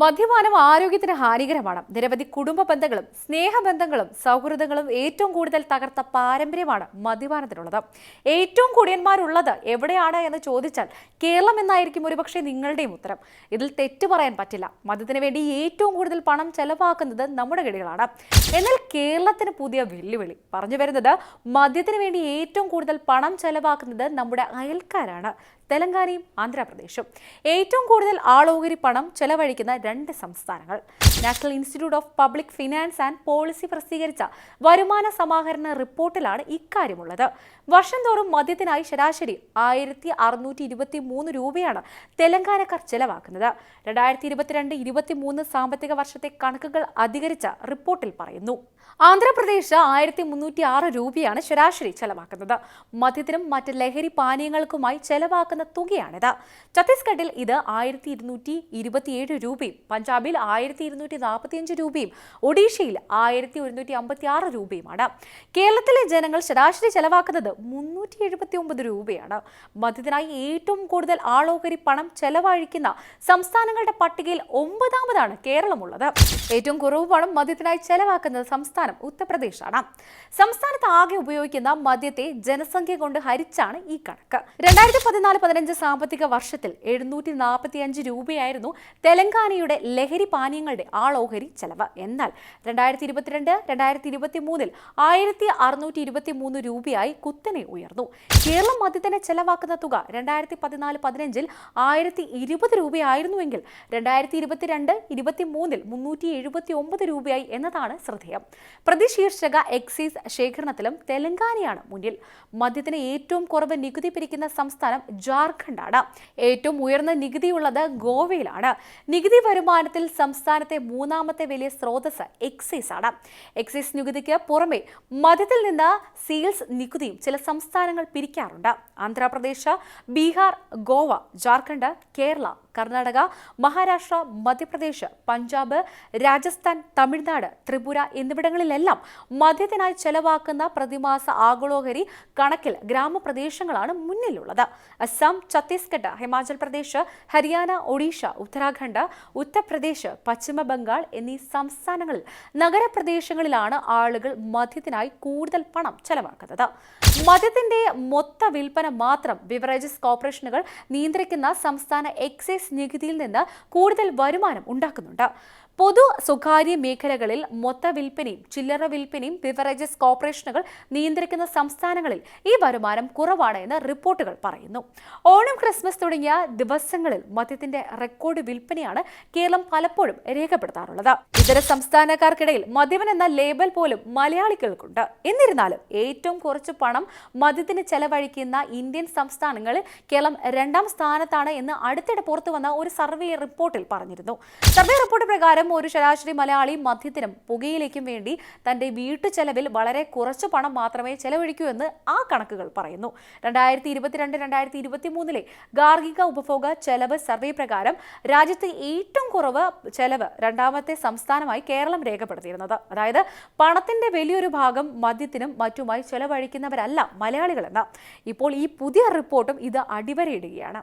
മദ്യപാനം ആരോഗ്യത്തിന് ഹാനികരമാണ്. നിരവധി കുടുംബ ബന്ധങ്ങളും സ്നേഹബന്ധങ്ങളും സൗഹൃദങ്ങളും ഏറ്റവും കൂടുതൽ തകർത്ത പാരമ്പര്യമാണ് മദ്യപാനത്തിനുള്ളത്. ഏറ്റവും കുടിയന്മാരുള്ളത് എവിടെയാണ് എന്ന് ചോദിച്ചാൽ കേരളം എന്നായിരിക്കും ഒരുപക്ഷെ നിങ്ങളുടെയും ഉത്തരം. ഇതിൽ തെറ്റു പറയാൻ പറ്റില്ല. മദ്യത്തിന് വേണ്ടി ഏറ്റവും കൂടുതൽ പണം ചെലവാക്കുന്നത് നമ്മുടെ ഗടികളാണ് എന്നാൽ കേരളത്തിന് പുതിയ വെല്ലുവിളി. പറഞ്ഞു വരുന്നത് മദ്യത്തിന് വേണ്ടി ഏറ്റവും കൂടുതൽ പണം ചെലവാക്കുന്നത് നമ്മുടെ അയൽക്കാരാണ്. തെലങ്കാനയും ആന്ധ്രാപ്രദേശും. ഏറ്റവും കൂടുതൽ ആളോഹരി പണം ചെലവഴിക്കുന്ന രണ്ട് സംസ്ഥാനങ്ങൾ. National institute of public finance and policy പ്രസിദ്ധീകരിച്ച വരുമാന സമാഹരണ റിപ്പോർട്ടിലാണ് ഇക്കാര്യമുള്ളത്. വർഷം തോറും മദ്യത്തിനായി ശരാശരി ആയിരത്തി അറുന്നൂറ്റി ഇരുപത്തി മൂന്ന് രൂപയാണ് തെലങ്കാനക്കാർ ചെലവാക്കുന്നത്. രണ്ടായിരത്തി ഇരുപത്തിരണ്ട് ഇരുപത്തി മൂന്ന് സാമ്പത്തിക വർഷത്തെ കണക്കുകൾ അധികരിച്ച റിപ്പോർട്ടിൽ പറയുന്നു. ആന്ധ്രാപ്രദേശ് ആയിരത്തി മുന്നൂറ്റി ആറ് രൂപയാണ് ശരാശരി ചെലവാക്കുന്നത്. മദ്യത്തിനും മറ്റ് ലഹരി പാനീയങ്ങൾക്കുമായി ചെലവാക്കുന്ന തുകയാണിത്. ഛത്തീസ്ഗഡിൽ ഇത് ആയിരത്തി ഇരുന്നൂറ്റി ഇരുപത്തിയേഴ് രൂപയും പഞ്ചാബിൽ ആയിരത്തി ഇരുന്നൂറ്റി നാൽപ്പത്തിയഞ്ച് രൂപയും ഒഡീഷയിൽ ആയിരത്തി ഒരുന്നൂറ്റി അമ്പത്തി ആറ് രൂപയുമാണ്. കേരളത്തിലെ ജനങ്ങൾ ശരാശരി ചെലവാക്കുന്നത് മുന്നൂറ്റി എഴുപത്തി ഒമ്പത് രൂപയാണ്. മദ്യത്തിനായി ഏറ്റവും കൂടുതൽ ആളോഹരി പണം ചെലവഴിക്കുന്ന സംസ്ഥാനങ്ങളുടെ പട്ടികയിൽ ഒമ്പതാമതാണ് കേരളമുള്ളത്. ഏറ്റവും കുറവ് പണം മദ്യത്തിനായി ചെലവാക്കുന്ന സംസ്ഥാനം ഉത്തർപ്രദേശാണ്. സംസ്ഥാനത്ത് ആകെ ഉപയോഗിക്കുന്ന മദ്യത്തെ ജനസംഖ്യ കൊണ്ട് ഹരിച്ചാണ് ഈ കണക്ക്. രണ്ടായിരത്തി പതിനാല് പതിനഞ്ച് സാമ്പത്തിക വർഷത്തിൽ എഴുന്നൂറ്റി നാൽപ്പത്തി അഞ്ച് രൂപയായിരുന്നു തെലങ്കാനയുടെ ലഹരി പാനീയങ്ങളുടെ ആളോഹരി ചെലവ്. എന്നാൽ രണ്ടായിരത്തി ഇരുപത്തിരണ്ട് രണ്ടായിരത്തി ഇരുപത്തി മൂന്നിൽ ആയിരത്തി അറുന്നൂറ്റി ഇരുപത്തി മൂന്ന് രൂപയായി കുത്തനെ ഉയർന്നു. കേരളം മദ്യത്തിന് ചെലവാക്കുന്ന തുക രണ്ടായിരത്തി പതിനാല് പതിനഞ്ചിൽ ആയിരത്തി ഇരുപത് രൂപയായിരുന്നുവെങ്കിൽ രണ്ടായിരത്തി ഇരുപത്തിരണ്ട് ഇരുപത്തി മൂന്നിൽ മുന്നൂറ്റി എഴുപത്തി ഒമ്പത് രൂപയായി എന്നതാണ് ശ്രദ്ധേയം. പ്രതിശീർഷക എക്സൈസ് ശേഖരണത്തിലും തെലങ്കാനയാണ് മുന്നിൽ. മദ്യത്തിന് ഏറ്റവും കുറവ് നികുതി പിരിക്കുന്ന സംസ്ഥാനം ജാർഖണ്ഡാണ്. ഏറ്റവും ഉയർന്ന നികുതിയുള്ളത് ഗോവയിലാണ്. നികുതി വരുമാനത്തിൽ സംസ്ഥാനത്തെ മൂന്നാമത്തെ വലിയ സ്രോതസ് എക്സൈസ് ആണ്. എക്സൈസ് നികുതിക്ക് പുറമെ മദ്യത്തിൽ നിന്ന് സീൽസ് നികുതിയും ചില സംസ്ഥാനങ്ങൾ പിരിക്കാറുണ്ട്. ആന്ധ്രാപ്രദേശ് ബീഹാർ ഗോവ ജാർഖണ്ഡ് കേരള കർണാടക മഹാരാഷ്ട്ര മധ്യപ്രദേശ് പഞ്ചാബ് രാജസ്ഥാൻ തമിഴ്നാട് ത്രിപുര എന്നിവിടങ്ങളിലെല്ലാം മദ്യത്തിനായി ചെലവാക്കുന്ന പ്രതിമാസ ആഗോളോഹരി കണക്കിൽ ഗ്രാമപ്രദേശങ്ങളാണ് മുന്നിലുള്ളത്. അസം ഛത്തീസ്ഗഡ് ഹിമാചൽ പ്രദേശ് ഹരിയാന ഒഡീഷ ഉത്തരാഖണ്ഡ് ഉത്തർപ്രദേശ് പശ്ചിമ ബംഗാൾ എന്നീ സംസ്ഥാനങ്ങളിൽ നഗരപ്രദേശങ്ങളിലാണ് ആളുകൾ മദ്യത്തിനായി കൂടുതൽ പണം ചെലവാക്കുന്നത്. മദ്യത്തിന്റെ മൊത്ത വിൽപ്പന മാത്രം ബിവറേജസ് കോർപ്പറേഷനുകൾ നിയന്ത്രിക്കുന്ന സംസ്ഥാന എക്സൈസ് നികുതിയിൽ നിന്ന് കൂടുതൽ വരുമാനം ഉണ്ടാക്കുന്നുണ്ട്. പൊതു സ്വകാര്യ മേഖലകളിൽ മൊത്ത വിൽപ്പനയും ചില്ലറ വിൽപ്പനയും ബിവറേജസ് കോർപ്പറേഷനുകൾ നിയന്ത്രിക്കുന്ന സംസ്ഥാനങ്ങളിൽ ഈ വരുമാനം കുറവാണ് എന്ന് റിപ്പോർട്ടുകൾ പറയുന്നു. ഓണം ക്രിസ്മസ് തുടങ്ങിയ ദിവസങ്ങളിൽ മദ്യത്തിന്റെ റെക്കോർഡ് വിൽപ്പനയാണ് കേരളം പലപ്പോഴും രേഖപ്പെടുത്താറുള്ളത്. ഇതര സംസ്ഥാനക്കാർക്കിടയിൽ മദ്യവൻ എന്ന ലേബൽ പോലും മലയാളികൾക്കുണ്ട്. എന്നിരുന്നാലും ഏറ്റവും കുറച്ച് പണം മദ്യത്തിന് ചെലവഴിക്കുന്ന ഇന്ത്യൻ സംസ്ഥാനങ്ങളിൽ കേരളം രണ്ടാം സ്ഥാനത്താണ് എന്ന് അടുത്തിടെ പുറത്തു വന്ന ഒരു സർവേ റിപ്പോർട്ടിൽ പറഞ്ഞിരുന്നു. സർവേ റിപ്പോർട്ട് പ്രകാരം ഒരു ശരാശരി മലയാളി മദ്യത്തിനും പുകയിലേക്കും വേണ്ടി തന്റെ വീട്ടു ചെലവിൽ വളരെ കുറച്ച് പണം മാത്രമേ ചെലവഴിക്കൂ എന്ന് ആ കണക്കുകൾ പറയുന്നു. രണ്ടായിരത്തി ഇരുപത്തിരണ്ട് രണ്ടായിരത്തി ഇരുപത്തി മൂന്നിലെ ഗാർഹിക ഉപഭോഗ ചെലവ് സർവേ പ്രകാരം രാജ്യത്തെ ഏറ്റവും കുറവ് ചെലവ് രണ്ടാമത്തെ സംസ്ഥാനമായി കേരളം രേഖപ്പെടുത്തിയിരുന്നത്. അതായത് പണത്തിന്റെ വലിയൊരു ഭാഗം മദ്യത്തിനും മറ്റുമായി ചെലവഴിക്കുന്നവരല്ല മലയാളികളെന്ന്. ഇപ്പോൾ ഈ പുതിയ റിപ്പോർട്ടും ഇത് അടിവരയിടുകയാണ്.